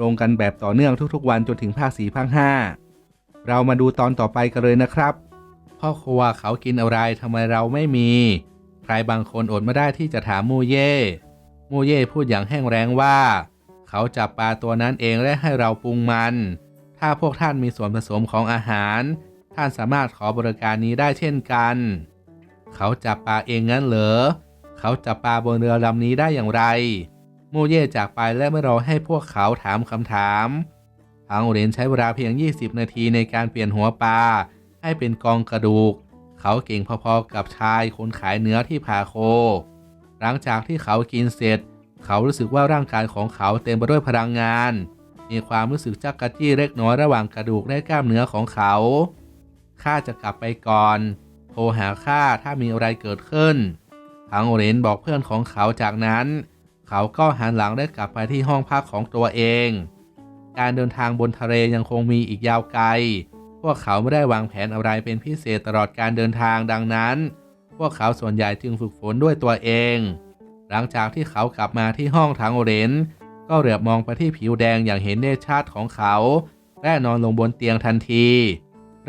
ลงกันแบบต่อเนื่องทุกๆ วันจนถึงภาคสี่ภาคห้าเรามาดูตอนต่อไปกันเลยนะครับ พ่อครัวเขากินอะไรทำไมเราไม่มี ใครบางคนอดไม่ได้ที่จะถามมูเย่ มูเย่พูดอย่างแห้งแรงว่า เขาจับปลาตัวนั้นเองและให้เราปรุงมัน ถ้าพวกท่านมีส่วนผสมของอาหาร ท่านสามารถขอบริการนี้ได้เช่นกัน เขาจับปลาเองงั้นเหรอ เขาจับปลาบนเรือลำนี้ได้อย่างไร มูเย่จากไปและไม่รอให้พวกเขาถามคำถาม ทางเหรียญใช้เวลาเพียง 20 นาทีในการเปลี่ยนหัวปลาให้เป็นกองกระดูก เขาเก่งพอๆกับชายคนขายเนื้อที่พาโค หลังจากที่เขากินเสร็จ เขารู้สึกว่าร่างกายของเขาเต็มไปด้วยพลังงาน มีความรู้สึกจักกะจี้เล็กน้อยระหว่างกระดูกและกล้ามเนื้อของเขาข้าจะกลับไปก่อน โทรหาข้าถ้ามีอะไรเกิดขึ้นทางเหรนบอกเพื่อนของเขาจากนั้น เขาก็หันหลังได้กลับไปที่ห้องพักของตัวเอง การเดินทางบนทะเลยังคงมีอีกยาวไกล พวกเขาไม่ได้วางแผนอะไรเป็นพิเศษตลอดการเดินทางดังนั้น พวกเขาส่วนใหญ่จึงฝึกฝนด้วยตัวเอง หลังจากที่เขากลับมาที่ห้องทางเรนก็เหลือบมองไปที่ผิวแดงอย่างเห็นได้ชัดของเขา และนอนลงบนเตียงทันที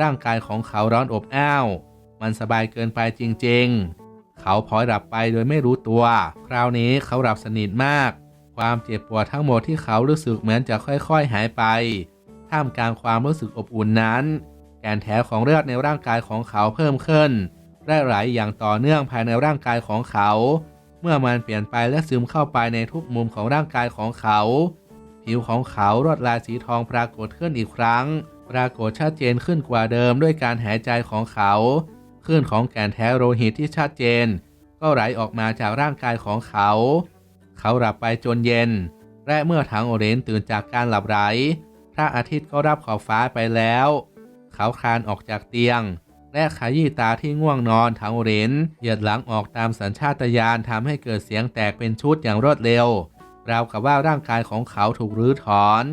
ร่างกายของเขาร้อนอบอ้าว มันสบายเกินไปจริง ๆ เขาพลอยหลับไปโดยไม่รู้ตัว คราวนี้เขาหลับสนิทมาก ความเจ็บปวดทั้งหมดที่เขารู้สึกเหมือนจะค่อยๆหายไป ท่ามกลางความรู้สึกอบอุ่นนั้น แกนแถวของเลือดในร่างกายของเขาเพิ่มขึ้นและไหลอย่างต่อเนื่องภายในร่างกายของเขา เมื่อมันเปลี่ยนไปและซึมเข้าไปในทุกมุมของร่างกายของเขา ผิวของเขาลวดลายสีทองปรากฏขึ้นอีกครั้ง ปรากฏชัดเจนขึ้นกว่าเดิมด้วยการหายใจของเขา คลื่นของแกนแท้โลหิตที่ชัดเจน ก็ไหลออกมาจากร่างกายของเขา เขาหลับไปจนเย็น และเมื่อถังโอเรนตื่นจากการหลับไหลพระอาทิตย์ก็รับขอบฟ้าไปแล้ว เขาคลานออกจากเตียง และขยี้ตาที่ง่วงนอนถังโอเรนเหยียดหลังออกตามสัญชาตญาณทำให้เกิดเสียงแตกเป็นชุดอย่างรวดเร็วราวกับว่าร่างกายของเขาถูกรื้อถอน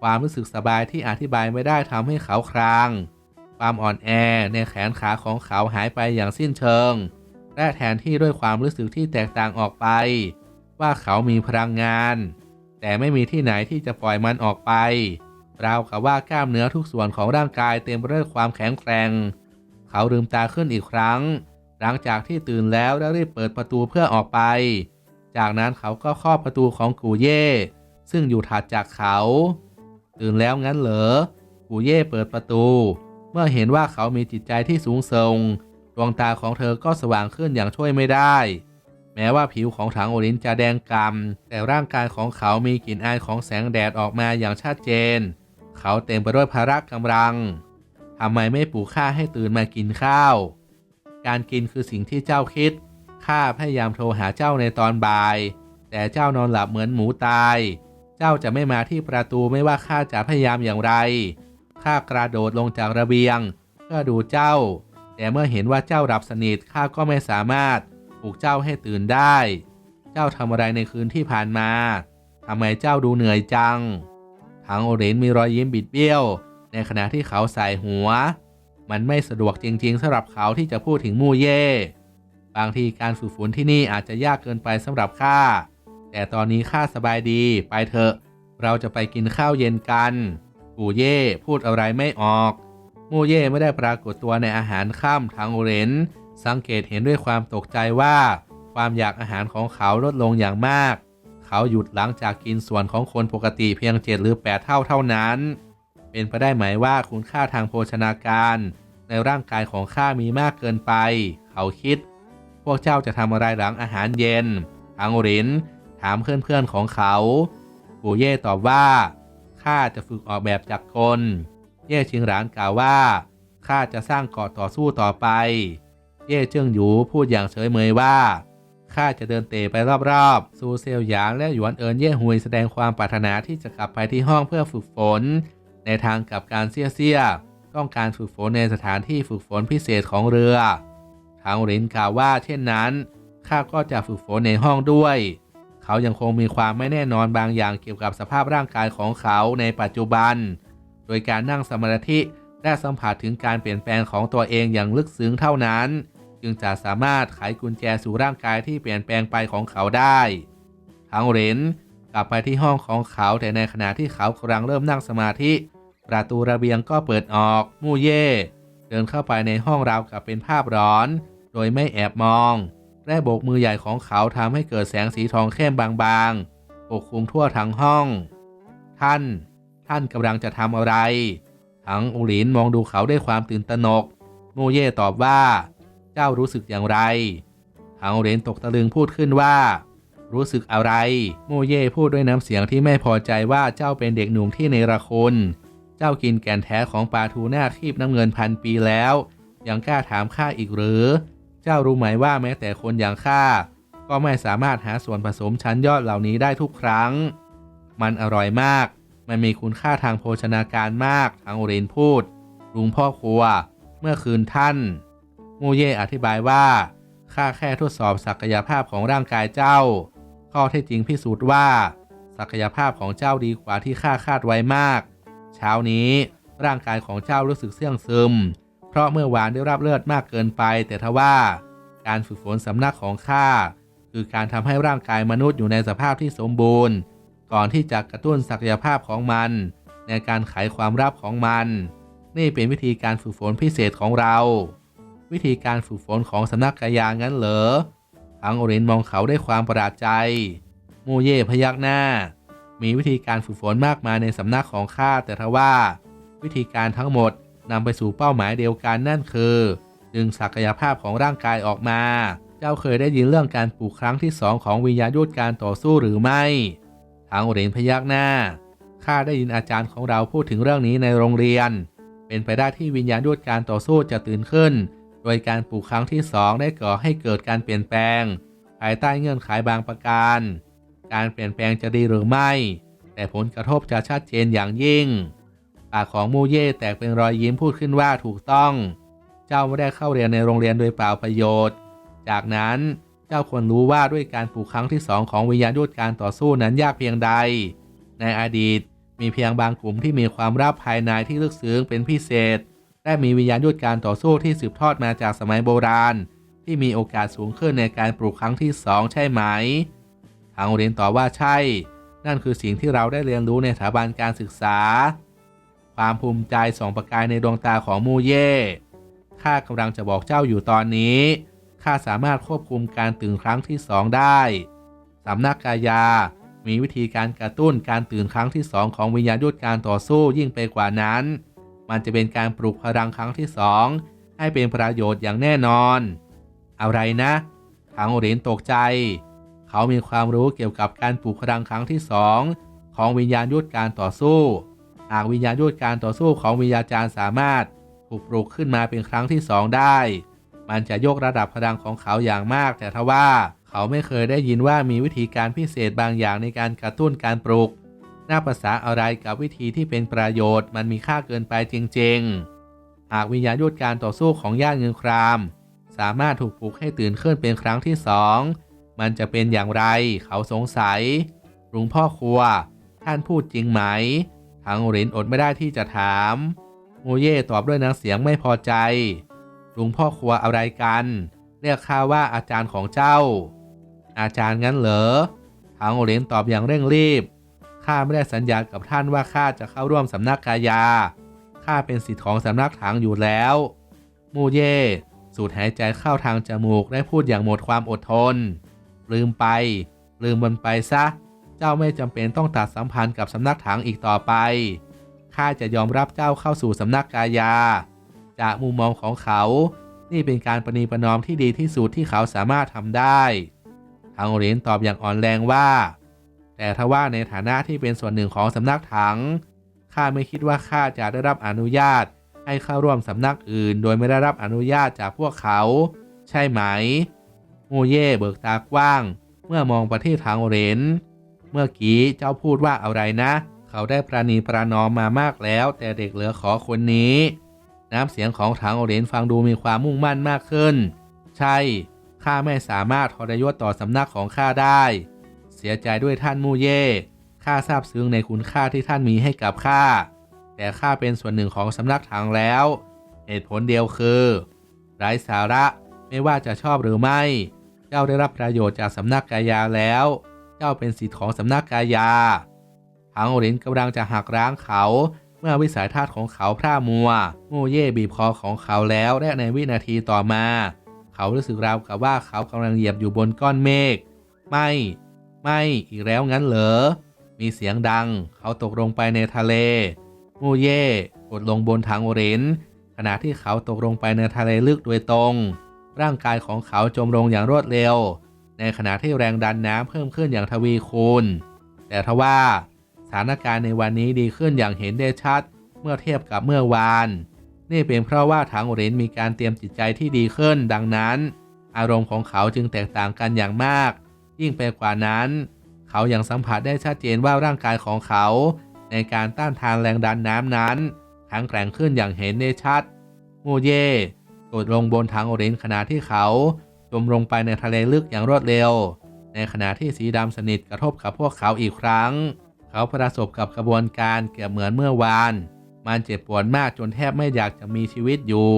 ความรู้สึกสบายที่อธิบายไม่ได้ทำให้เขาคราง ความอ่อนแอในแขนขาของเขาหายไปอย่างสิ้นเชิง และแทนที่ด้วยความรู้สึกที่แตกต่างออกไป ว่าเขามีพลังงาน แต่ไม่มีที่ไหนที่จะปล่อยมันออกไปราวกับว่ากล้ามเนื้อทุกส่วนของร่างกายเต็มไปด้วยความแข็งแกร่ง เขาลืมตาขึ้นอีกครั้ง หลังจากที่ตื่นแล้วและรีบเปิดประตูเพื่อออกไป จากนั้นเขาก็เคาะประตูของกูเย่ ซึ่งอยู่ถัดจากเขา ตื่นแล้วงั้นเหรอ กูเย่เปิดประตู เมื่อเห็นว่าเขามีจิตใจที่สูงส่ง ดวงตาของเธอก็สว่างขึ้นอย่างช่วยไม่ได้ แม้ว่าผิวของถังโอรินจะแดงกำ่ำแต่ร่างกายของเขามีกลิ่นอายของแสงแดดออกมาอย่างชัดเจน เขาเต็มไปด้วยพละกำลังทำไมไม่ปลุกข้าให้ตื่นมากินข้าว การกินคือสิ่งที่เจ้าคิด ข้าพยายามโทรหาเจ้าในตอนบ่าย แต่เจ้านอนหลับเหมือนหมูตาย เจ้าจะไม่มาที่ประตูไม่ว่าข้าจะพยายามอย่างไร ข้ากระโดดลงจากระเบียง เพื่อดูเจ้า แต่เมื่อเห็นว่าเจ้าหลับสนิทข้าก็ไม่สามารถปลุกเจ้าให้ตื่นได้ เจ้าทำอะไรในคืนที่ผ่านมาทำไมเจ้าดูเหนื่อยจังทางโอเรนมีรอยยิ้มบิดเบี้ยว ในขณะที่เขาใส่หัว มันไม่สะดวกจริงๆสำหรับเขาที่จะพูดถึงมู่เย่บางทีการฝึกฝนที่นี่อาจจะยากเกินไปสำหรับข้าแต่ตอนนี้ข้าสบายดีไปเถอะ เราจะไปกินข้าวเย็นกัน กูเย่พูดอะไรไม่ออก มูเย่ไม่ได้ปรากฏตัวในอาหารค่ำทางอเรนสังเกตเห็นด้วยความตกใจว่า ความอยากอาหารของเขาลดลงอย่างมาก เขาหยุดหลังจากกินส่วนของคนปกติเพียงเจ็ดหรือแปดเท่าเท่านั้น เป็นไปได้ไหมว่าคุณค่าทางโภชนาการ ในร่างกายของข้ามีมากเกินไป เขาคิด พวกเจ้าจะทำอะไรหลังอาหารเย็นทางโอเรนถามเพื่อนๆของเขาปู่เย่ตอบว่า ข้าจะฝึกออกแบบจากกลเย่ชิงหลานกล่าวว่าข้าจะสร้างเกาะต่อสู้ต่อไป เย่เจิ้งหยูพูดอย่างเฉยเมยว่าข้าจะเดินเตะไปรอบๆ ซูเซียวหยางและหยวนเอินเย่ฮุยแสดงความปรารถนาที่จะกลับไปที่ห้องเพื่อฝึกฝน ในทางกับการเซี่ยเซี่ยต้องการฝึกฝนในสถานที่ฝึกฝนพิเศษของเรือ ทางหลินกล่าวว่าเช่นนั้นข้าก็จะฝึกฝนในห้องด้วย เขายังคงมีความไม่แน่นอนบางอย่างเกี่ยวกับสภาพร่างกายของเขาในปัจจุบัน โดยการนั่งสมาธิและสัมผัสถึงการเปลี่ยนแปลงของตัวเองอย่างลึกซึ้งเท่านั้น จึงจะสามารถไขกุญแจสู่ร่างกายที่เปลี่ยนแปลงไปของเขาได้ทางเหรนกลับไปที่ห้องของเขาแต่ในขณะที่เขากำลังเริ่มนั่งสมาธิ ประตูระเบียงก็เปิดออก มู่เย่ เดินเข้าไปในห้องราวกับเป็นภาพร้อน โดยไม่แอบมอง และโบกมือใหญ่ของเขาทำให้เกิดแสงสีทองเข้มบางๆ ปกคลุมทั่วทั้งห้อง ท่าน ท่านกำลังจะทำอะไร ทั้งอุลินมองดูเขาด้วยความตื่นตระหนก โมเย่ตอบว่า เจ้ารู้สึกอย่างไร ทั้งอุลินตกตะลึงพูดขึ้นว่า รู้สึกอะไร โมเย่พูดด้วยน้ำเสียงที่ไม่พอใจว่าเจ้าเป็นเด็กหนุ่มที่เนรคุณ เจ้ากินแก่นแท้ของปลาทูน่าคีบน้ำเงินพันปีแล้ว ยังกล้าถามข้าอีกหรือ เจ้ารู้ไหมว่าแม้แต่คนอย่างข้าก็ไม่สามารถหาส่วนผสมชั้นยอดเหล่านี้ได้ทุกครั้ง มันอร่อยมาก มันมีคุณค่าทางโภชนาการมากทางโอเรนพูด ลุงพ่อครัว เมื่อคืนท่าน มูเย่อธิบายว่า ข้าแค่ทดสอบศักยภาพของร่างกายเจ้า ข้อเท็จจริงพิสูจน์ว่า ศักยภาพของเจ้าดีกว่าที่ข้าคาดไว้มาก เช้านี้ร่างกายของเจ้ารู้สึกเสื่องซึม เพราะเมื่อวานได้รับเลือดมากเกินไป แต่ทว่า การฝึกฝนสำนักของข้าคือการทำให้ร่างกายมนุษย์อยู่ในสภาพที่สมบูรณ์ ก่อนที่จะกระตุ้นศักยภาพของมัน ในการไขความลับของมัน นี่เป็นวิธีการฝึกฝนพิเศษของเรา วิธีการฝึกฝนของสำนักกายางั้นเหรอทังโอเรนมองเขาด้วยความประหลาดใจ มูเย่พยักหน้า มีวิธีการฝึกฝนมากมายในสำนักของข้าแต่ทว่า วิธีการทั้งหมด นำไปสู่เป้าหมายเดียวกันนั่นคือ ดึงศักยภาพของร่างกายออกมา เจ้าเคยได้ยินเรื่องการปลูกครั้งที่สองของวิญญาณยุทธการต่อสู้หรือไม่ ทางโอเรนพยักหน้า ข้าได้ยินอาจารย์ของเราพูดถึงเรื่องนี้ในโรงเรียน เป็นไปได้ที่วิญญาณยุทธการต่อสู้จะตื่นขึ้น โดยการปลูกครั้งที่สองได้ก่อให้เกิดการเปลี่ยนแปลง ภายใต้เงื่อนไขบางประการ การเปลี่ยนแปลงจะดีหรือไม่ แต่ผลกระทบจะชัดเจนอย่างยิ่ง ปากของมูเย่แตกเป็นรอยยิ้มพูดขึ้นว่าถูกต้อง เจ้าไม่ได้เข้าเรียนในโรงเรียนโดยเปล่าประโยชน์ จากนั้นเจ้าควรรู้ว่าด้วยการปลูกครั้งที่สองของวิญญาณยุทธการต่อสู้นั้นยากเพียงใด ในอดีตมีเพียงบางกลุ่มที่มีความรับภายในที่ลึกซึ้งเป็นพิเศษ และมีวิญญาณยุทธการต่อสู้ที่สืบทอดมาจากสมัยโบราณ ที่มีโอกาสสูงขึ้นในการปลูกครั้งที่สองใช่ไหมทางโรงเรียนตอบว่าใช่ นั่นคือสิ่งที่เราได้เรียนรู้ในสถาบันการศึกษา ความภูมิใจส่องประกายในดวงตาของมูเย่ ข้ากำลังจะบอกเจ้าอยู่ตอนนี้ ข้าสามารถควบคุมการตื่นครั้งที่สองได้สำนักกายา มีวิธีการกระตุ้นการตื่นครั้งที่สองของวิญญาณยุทธการต่อสู้ยิ่งไปกว่านั้น มันจะเป็นการปลุกพลังครั้งที่สองให้เป็นประโยชน์อย่างแน่นอน อะไรนะทางเหรียญตกใจ เขามีความรู้เกี่ยวกับการปลุกพลังครั้งที่สองของวิญญาณยุทธการต่อสู้ หากวิญญาณยุทธการต่อสู้ของวิญญาจารย์สามารถถูกปลุกขึ้นมาเป็นครั้งที่สองได้ มันจะยกระดับพลังของเขาอย่างมาก แต่ทว่าเขาไม่เคยได้ยินว่ามีวิธีการพิเศษบางอย่างในการกระตุ้นการปลุก หน่าภาษาอะไรกับวิธีที่เป็นประโยชน์ มันมีค่าเกินไปจริง ๆ หากวิญญาณยุทธการต่อสู้ของย่านเงินคราม สามารถถูกปลุกให้ตื่นขึ้นเป็นครั้งที่สองมันจะเป็นอย่างไร เขาสงสัยลุงพ่อครัว ท่านพูดจริงไหม ทางหรินอดไม่ได้ที่จะถามโมเย่ตอบด้วยน้ำเสียงไม่พอใจลุงพ่อครัวอะไรกัน เรียกข้าว่าอาจารย์ของเจ้า อาจารย์งั้นเหรอทางโอเลนตอบอย่างเร่งรีบข้าไม่ได้สัญญากับท่านว่าข้าจะเข้าร่วมสำนักกายาข้าเป็นสิทธิ์ของสำนักถังอยู่แล้วมูเย่สูดหายใจเข้าทางจมูกและพูดอย่างหมดความอดทน ลืมไป ลืมมันไปซะ เจ้าไม่จำเป็นต้องตัดสัมพันธ์กับสำนักถังอีกต่อไป ข้าจะยอมรับเจ้าเข้าสู่สำนักกายา จากมุมมองของเขา นี่เป็นการประนีประนอมที่ดีที่สุดที่เขาสามารถทำได้ทางเหรียญตอบอย่างอ่อนแรงว่า แต่ทว่าในฐานะที่เป็นส่วนหนึ่งของสำนักถัง ข้าไม่คิดว่าข้าจะได้รับอนุญาต ให้เข้าร่วมสำนักอื่น โดยไม่ได้รับอนุญาตจากพวกเขา ใช่ไหม โมเย่เบิกตากว้าง เมื่อมองประเทศทางเหรน เมื่อกี้เจ้าพูดว่าอะไรนะ เขาได้ประนีประนอมมามากแล้ว แต่เด็กเหลือขอคนนี้ น้ำเสียงของทางเรนฟังดูมีความมุ่งมั่นมากขึ้น ใช่ ข้าไม่สามารถทรยศต่อสำนักของข้าได้ เสียใจด้วยท่านมูเย่ข้าซาบซึ้งในคุณค่าที่ท่านมีให้กับข้า แต่ข้าเป็นส่วนหนึ่งของสำนักถังแล้ว เหตุผลเดียวคือไร้สาระไม่ว่าจะชอบหรือไม่ เจ้าได้รับประโยชน์จากสำนักกายาแล้ว เจ้าเป็นสิทธิ์ของสำนักกายาถังโอรินกำลังจะหักร้างเขา เมื่อวิสัยทัศน์ของเขาพร่ามัวมูเย่บีบคอของเขาแล้วและในวินาทีต่อมา เขารู้สึกราวกับว่าเขากำลังเหยียบอยู่บนก้อนเมฆ ไม่ ไม่อีกแล้วงั้นเหรอ มีเสียงดัง เขาตกลงไปในทะเล มูเย่กดลงบนถังโอรินขณะที่เขาตกลงไปในทะเลลึกโดยตรง ร่างกายของเขาจมลงอย่างรวดเร็ว ในขณะที่แรงดันน้ำเพิ่มขึ้นอย่างทวีคูณ แต่ทว่าสถานการณ์ในวันนี้ดีขึ้นอย่างเห็นได้ชัด เมื่อเทียบกับเมื่อวาน นี่เป็นเพราะว่าถังโอรินมีการเตรียมจิตใจที่ดีขึ้น ดังนั้น อารมณ์ของเขาจึงแตกต่างกันอย่างมาก ยิ่งไปกว่านั้น เขายัางสัมผัสได้ชัดเจนว่าร่างกายของเขา ในการต้านทานแรงดันน้ำนั้นแข็งแกร่งขึ้นอย่างเห็นได้ชัด โมเย่กดลงบนถังโอเรนขณะที่เขา จมลงไปในทะเลลึกอย่างรวดเร็ว ในขณะที่สีดำสนิทกระทบกับพวกเขาอีกครั้ง เขาประสบกับกระบวนการเกือบเหมือนเมื่อวาน มันเจ็บปวดมากจนแทบไม่อยากจะมีชีวิตอยู่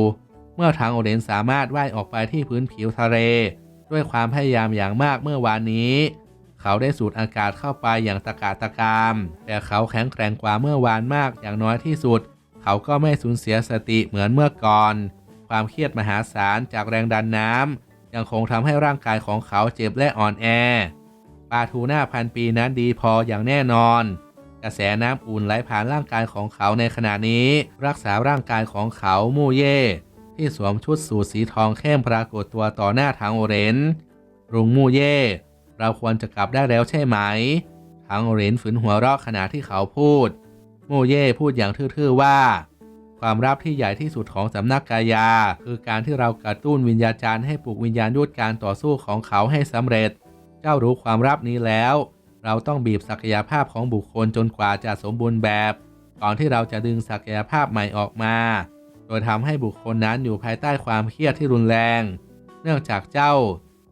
เมื่อถังโอเรนสามารถว่ายออกไปที่พื้นผิวทะเล ด้วยความพยายามอย่างมากเมื่อวานนี้ เขาได้สูดอากาศเข้าไปอย่างตะกาตะกามแต่เขาแข็งแกร่งกว่าเมื่อวานมากอย่างน้อยที่สุด เขาก็ไม่สูญเสียสติเหมือนเมื่อก่อน ความเครียดมหาศาลจากแรงดันน้ำ ยังคงทำให้ร่างกายของเขาเจ็บและอ่อนแอปลาทูน่าพันปีนั้นดีพออย่างแน่นอน กระแสน้ำอุ่นไหลผ่านร่างกายของเขาในขณะนี้ รักษาร่างกายของเขามู่เย่ที่สวมชุดสูทสีทองเข้มปรากฏตัวต่อหน้าทางโอเรนรุงมู่เย่เราควรจะกลับได้แล้วใช่ไหม ทางโอเรนฝืนหัวเราะขณะที่เขาพูดมู่เย่พูดอย่างทื่อๆว่า ความรับที่ใหญ่ที่สุดของสำนักกายา คือการที่เรากระตุ้นวิญญาจารย์ให้ปลุกวิญญาณยุทธการต่อสู้ของเขาให้สำเร็จ เจ้ารู้ความรับนี้แล้ว เราต้องบีบศักยภาพของบุคคลจนกว่าจะสมบูรณ์แบบ ก่อนที่เราจะดึงศักยภาพใหม่ออกมา โดยทำให้บุคคลนั้นอยู่ภายใต้ความเครียดที่รุนแรง เนื่องจากเจ้า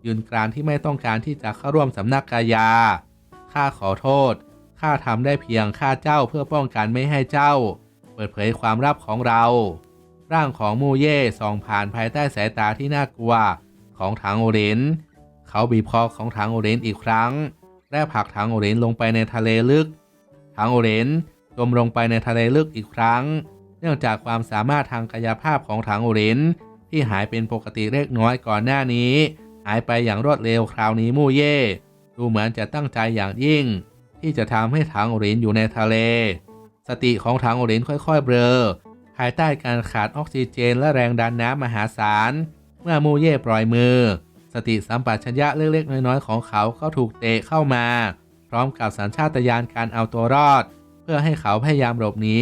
ยืนกรานที่ไม่ต้องการที่จะเข้าร่วมสำนักกายาข้าขอโทษข้าทำได้เพียงข้าเจ้าเพื่อป้องกันไม่ให้เจ้า ปิดเผยความลับของเรา ร่างของมูเย่ส่องผ่านภายใต้สายตาที่น่ากลัวของถังโอเรนเขาบีบคอของถังโอเรนอีกครั้ง และผลักถังโอเรนลงไปในทะเลลึกถังโอเรนจมลงไปในทะเลลึกอีกครั้ง เนื่องจากความสามารถทางกายภาพของถังโอเรนที่หายเป็นปกติเล็กน้อยก่อนหน้านี้ หายไปอย่างรวดเร็วคราวนี้มู่เย่ดูเหมือนจะตั้งใจอย่างยิ่ง ที่จะทำให้ถังโอเรนอยู่ในทะเล สติของถังโอเรนค่อยๆ เบลอภายใต้การขาดออกซิเจนและแรงดันน้ำมหาศาล เมื่อมูเย่ปล่อยมือ สติสัมปชัญญะเล็กๆ น้อยๆ ของเขาก็ถูกเตะเข้ามา พร้อมกับสัญชาตญาณการเอาตัวรอด เพื่อให้เขาพยายามหลบหนี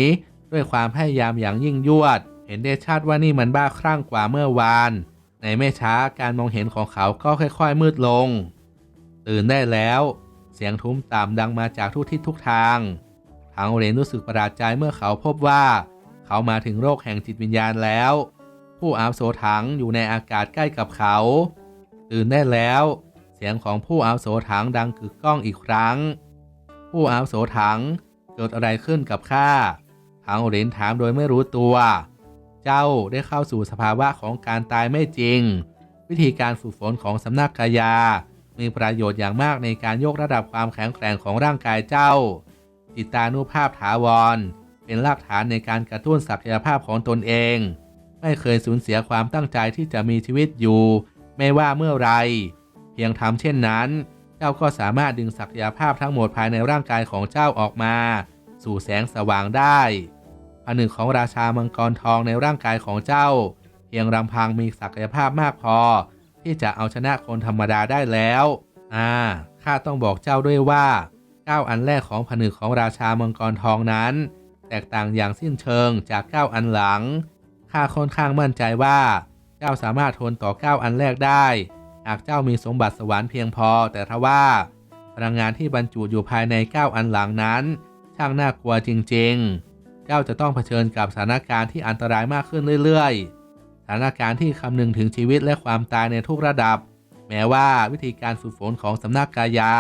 ด้วยความพยายามอย่างยิ่งยวด เห็นได้ชัดว่านี่มันบ้าคลั่งกว่าเมื่อวาน ในไม่ช้าการมองเห็นของเขาก็ค่อยๆ มืดลง ตื่นได้แล้ว เสียงทุ้มต่ำดังมาจากทุกทิศทุกทาง ทางเรนรู้สึกประหลาดใจเมื่อเขาพบว่า เขามาถึงโลกแห่งจิตวิญญาณแล้ว ผู้อาวโสถังอยู่ในอากาศใกล้กับเขา ตื่นได้แล้ว เสียงของผู้อาวโสถังดังกึกก้องอีกครั้ง ผู้อาวโสถังเกิดอะไรขึ้นกับข้าทางเรนถามโดยไม่รู้ตัว เจ้าได้เข้าสู่สภาวะของการตายไม่จริง วิธีการฝึกฝนของสำนักกายามีประโยชน์อย่างมากในการยกระดับความแข็งแกร่งของร่างกายเจ้า จิตานุภาพถาวร เป็นรากฐานในการกระตุ้นศักยภาพของตนเอง ไม่เคยสูญเสียความตั้งใจที่จะมีชีวิตอยู่ ไม่ว่าเมื่อไร เพียงทำเช่นนั้น เจ้าก็สามารถดึงศักยภาพทั้งหมดภายในร่างกายของเจ้าออกมา สู่แสงสว่างได้ผนึกของราชามังกรทองในร่างกายของเจ้า เพียงลำพังมีศักยภาพมากพอ ที่จะเอาชนะคนธรรมดาได้แล้ว อ่าข้าต้องบอกเจ้าด้วยว่า ก้าอันแรกของผนึกของราชามังกรทองนั้น แตกต่างอย่างสิ้นเชิงจากก้าอันหลัง ข้าค่อนข้างมั่นใจว่า เจ้าสามารถทนต่อก้าอันแรกได้ หากเจ้ามีสมบัติสวรรค์เพียงพอ แต่ทว่า พลังงานที่บรรจุอยู่ภายในเก้าอันหลังนั้น ช่างน่ากลัวจริง ๆ เจ้าจะต้องเผชิญกับสถานการณ์ที่อันตรายมากขึ้นเรื่อยๆ สถานการณ์ที่คำนึงถึงชีวิตและความตายในทุกระดับ แม้ว่าวิธีการฝึกฝนของสำนักกายา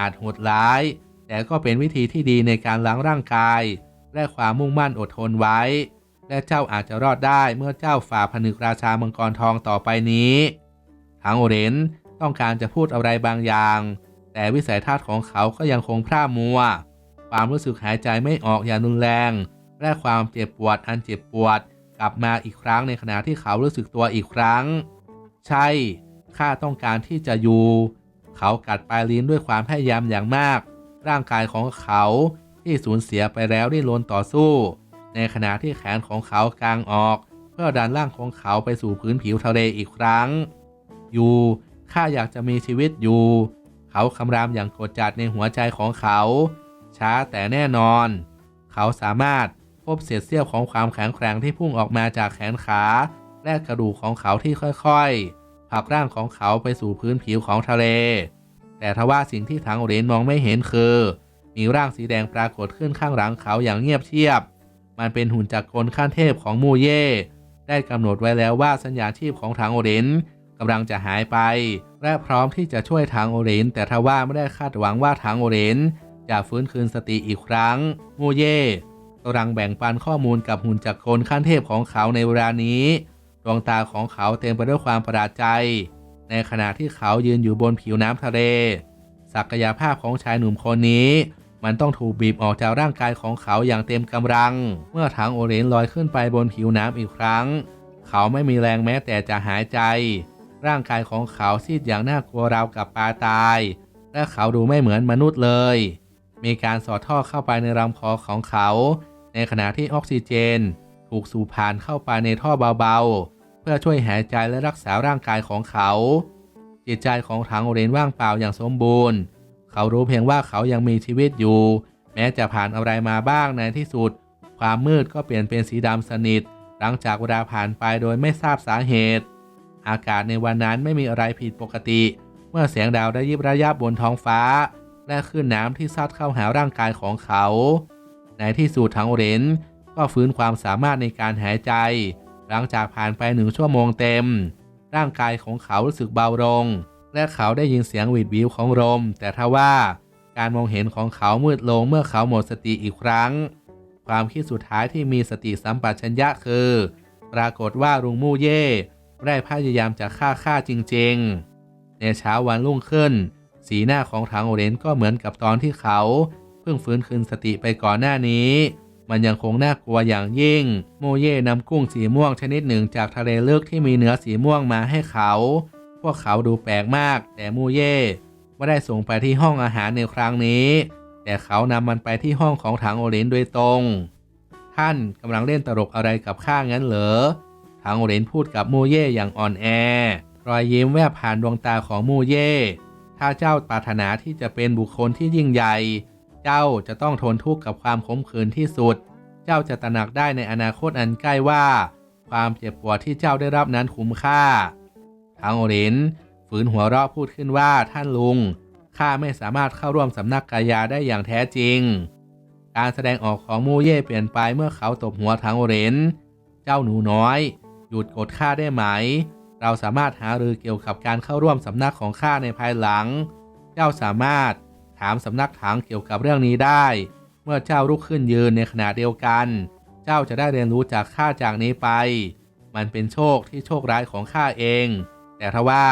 อาจโหดร้าย แต่ก็เป็นวิธีที่ดีในการล้างร่างกาย และความมุ่งมั่นอดทนไว้ และเจ้าอาจจะรอดได้เมื่อเจ้าฝ่าผนึกราชามังกรทองต่อไปนี้ทางโอเรนต้องการจะพูดอะไรบางอย่าง แต่วิสัยทัศน์ของเขาก็ยังคงพร่ามัว ความรู้สึกหายใจไม่ออกอย่างรุนแรง และความเจ็บปวดอันเจ็บปวด กลับมาอีกครั้งในขณะที่เขารู้สึกตัวอีกครั้ง ใช่ ข้าต้องการที่จะอยู่ เขากัดปลายลิ้นด้วยความพยายามอย่างมาก ร่างกายของเขาที่สูญเสียไปแล้วได้ลนต่อสู้ ในขณะที่แขนของเขากางออก เพื่อดันร่างของเขาไปสู่พื้นผิวทะเลอีกครั้ง อยู่ข้าอยากจะมีชีวิตอยู่ เขาคำรามอย่างโกดจัดในหัวใจของเขา ช้าแต่แน่นอน เขาสามารถพบเศษเสี้ยวของความแข็งแกร่งที่พุ่งออกมาจากแขนขา และกระดูกของเขาที่ค่อยๆ ผลักร่างของเขาไปสู่พื้นผิวของทะเล แต่ทว่าสิ่งที่ทางเรนมองไม่เห็นคือ มีร่างสีแดงปรากฏขึ้นข้างหลังเขาอย่างเงียบเชียบ มันเป็นหุ่นจักรกลขั้นเทพของมูเย่ ได้กำหนดไว้แล้วว่าสัญญาชีพของทางโอเรนกำลังจะหายไป และพร้อมที่จะช่วยทางโอเรน แต่ทว่าไม่ได้คาดหวังว่าทางโอเรนจะฟื้นคืนสติอีกครั้ง มูเย่กำลังแบ่งปันข้อมูลกับหุ่นจักรกลขั้นเทพของเขาในเวลานี้ ดวงตาของเขาเต็มไปด้วยความประหลาดใจ ในขณะที่เขายืนอยู่บนผิวน้ำทะเล ศักยภาพของชายหนุ่มคนนี้ มันต้องถูกบีบออกจากร่างกายของเขาอย่างเต็มกำลัง เมื่อถังโอเรนลอยขึ้นไปบนผิวน้ำอีกครั้ง เขาไม่มีแรงแม้แต่จะหายใจ ร่างกายของเขาซีดอย่างน่ากลัวราวกับปลาตาย และเขาดูไม่เหมือนมนุษย์เลย มีการสอดท่อเข้าไปในลำคอของเขา ในขณะที่ออกซิเจน ถูกสูบผ่านเข้าไปในท่อเบาๆ เพื่อช่วยหายใจและรักษาร่างกายของเขา จิตใจของถังโอเรนว่างเปล่าอย่างสมบูรณ์ เขารู้เพียงว่าเขายังมีชีวิตอยู่ แม้จะผ่านอะไรมาบ้างในที่สุด ความมืดก็เปลี่ยนเป็นสีดำสนิท หลังจากเวลาผ่านไปโดยไม่ทราบสาเหตุ อากาศในวันนั้นไม่มีอะไรผิดปกติ เมื่อแสงดาวได้ยิบระยับนท้องฟ้า และคลื่นน้ำที่ซัดเข้าหาร่างกายของเขา ในที่สุดถังโอเรนก็ฟื้นความสามารถในการหายใจ หลังจากผ่านไปหนึ่งชั่วโมงเต็ม ร่างกายของเขารู้สึกเบาลง และเขาได้ยินเสียงหวีดวิวของลมแต่ทว่าการมองเห็นของเขามืดลงเมื่อเขาหมดสติอีกครั้ง ความคิดสุดท้ายที่มีสติสัมปชัญญะคือ ปรากฏว่าลุงมู่เย่ได้พยายามจะฆ่าข้าจริง ๆ ในเช้าวันรุ่งขึ้น สีหน้าของทางโอเรนก็เหมือนกับตอนที่เขา เพิ่งฟื้นคืนสติไปก่อนหน้านี้ มันยังคงน่ากลัวอย่างยิ่ง โมเย่นำกุ้งสีม่วงชนิดหนึ่งจากทะเลลึกที่มีเนื้อสีม่วงมาให้เขา พวกเขาดูแปลกมาก แต่โมเย่ไม่ได้ส่งไปที่ห้องอาหารในครั้งนี้ แต่เขานำมันไปที่ห้องของถังโอเรนโดยตรง ท่านกำลังเล่นตลกอะไรกับข้างั้นเหรอถังโอเรนพูดกับโมเย่อย่างอ่อนแอ รอยยิ้มแวบผ่านดวงตาของโมเย่ถ้าเจ้าปรารถนาที่จะเป็นบุคคลที่ยิ่งใหญ่ เจ้าจะต้องทนทุกข์กับความขมขื่นที่สุด เจ้าจะตระหนักได้ในอนาคตอันใกล้ว่า ความเจ็บปวดที่เจ้าได้รับนั้นคุ้มค่าทางโอรินฝืนหัวเราะพูดขึ้นว่าท่านลุงข้าไม่สามารถเข้าร่วมสำนักกายาได้อย่างแท้จริง การแสดงออกของมูเย่เปลี่ยนไปเมื่อเขาตบหัวทางโอรินเจ้าหนูน้อย หยุดกดข้าได้ไหม เราสามารถหารือเกี่ยวกับการเข้าร่วมสำนักของข้าในภายหลัง เจ้าสามารถ ถามสำนักถังเกี่ยวกับเรื่องนี้ได้ เมื่อเจ้าลุกขึ้นยืนในขณะเดียวกัน เจ้าจะได้เรียนรู้จากข้าจากนี้ไป มันเป็นโชคที่โชคร้ายของข้าเอง แต่ทว่า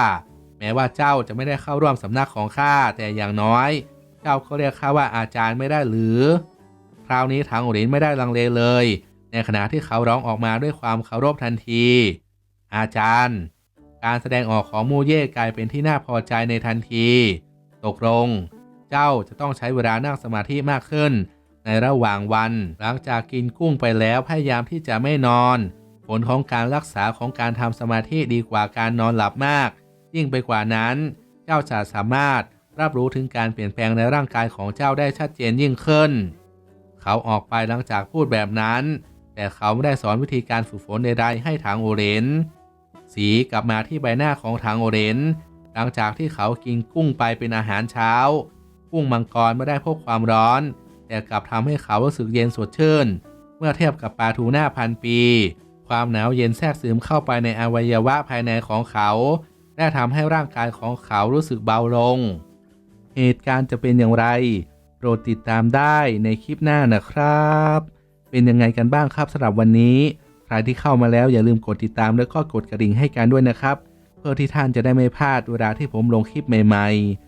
แม้ว่าเจ้าจะไม่ได้เข้าร่วมสำนักของข้าแต่อย่างน้อย เจ้าก็เรียกข้าว่าอาจารย์ไม่ได้หรือ คราวนี้ทางโอรินไม่ได้ลังเลเลย ในขณะที่เขาร้องออกมาด้วยความเคารพทันที อาจารย์การแสดงออกของมูเย่กลายเป็นที่น่าพอใจในทันที ตกลง เจ้าจะต้องใช้เวลานั่งสมาธิมากขึ้น ในระหว่างวัน หลังจากกินกุ้งไปแล้วพยายามที่จะไม่นอน ผลของการรักษาของการทำสมาธิดีกว่าการนอนหลับมาก ยิ่งไปกว่านั้น เจ้าจะสามารถรับรู้ถึงการเปลี่ยนแปลงในร่างกายของเจ้าได้ชัดเจนยิ่งขึ้น เขาออกไปหลังจากพูดแบบนั้น แต่เขาไม่ได้สอนวิธีการฝึกฝนใดๆให้ทางโอเรน สีกลับมาที่ใบหน้าของทางโอเรน หลังจากที่เขากินกุ้งไปเป็นอาหารเช้า กุ้งมังกรไม่ได้พบความร้อน แต่กลับทำให้เขารู้สึกเย็นสดชื่น เมื่อเทียบกับปลาทูน่าพันปี ความหนาวเย็นแทรกซึมเข้าไปในอวัยวะภายในของเขาและทำให้ร่างกายของเขารู้สึกเบาลง เหตุการณ์จะเป็นอย่างไร โปรดติดตามได้ในคลิปหน้านะครับ เป็นยังไงกันบ้างครับสำหรับวันนี้ ใครที่เข้ามาแล้วอย่าลืมกดติดตามแล้วก็กดกระดิ่งให้กันด้วยนะครับ เพื่อที่ท่านจะได้ไม่พลาดเวลาที่ผมลงคลิปใหม่ ๆ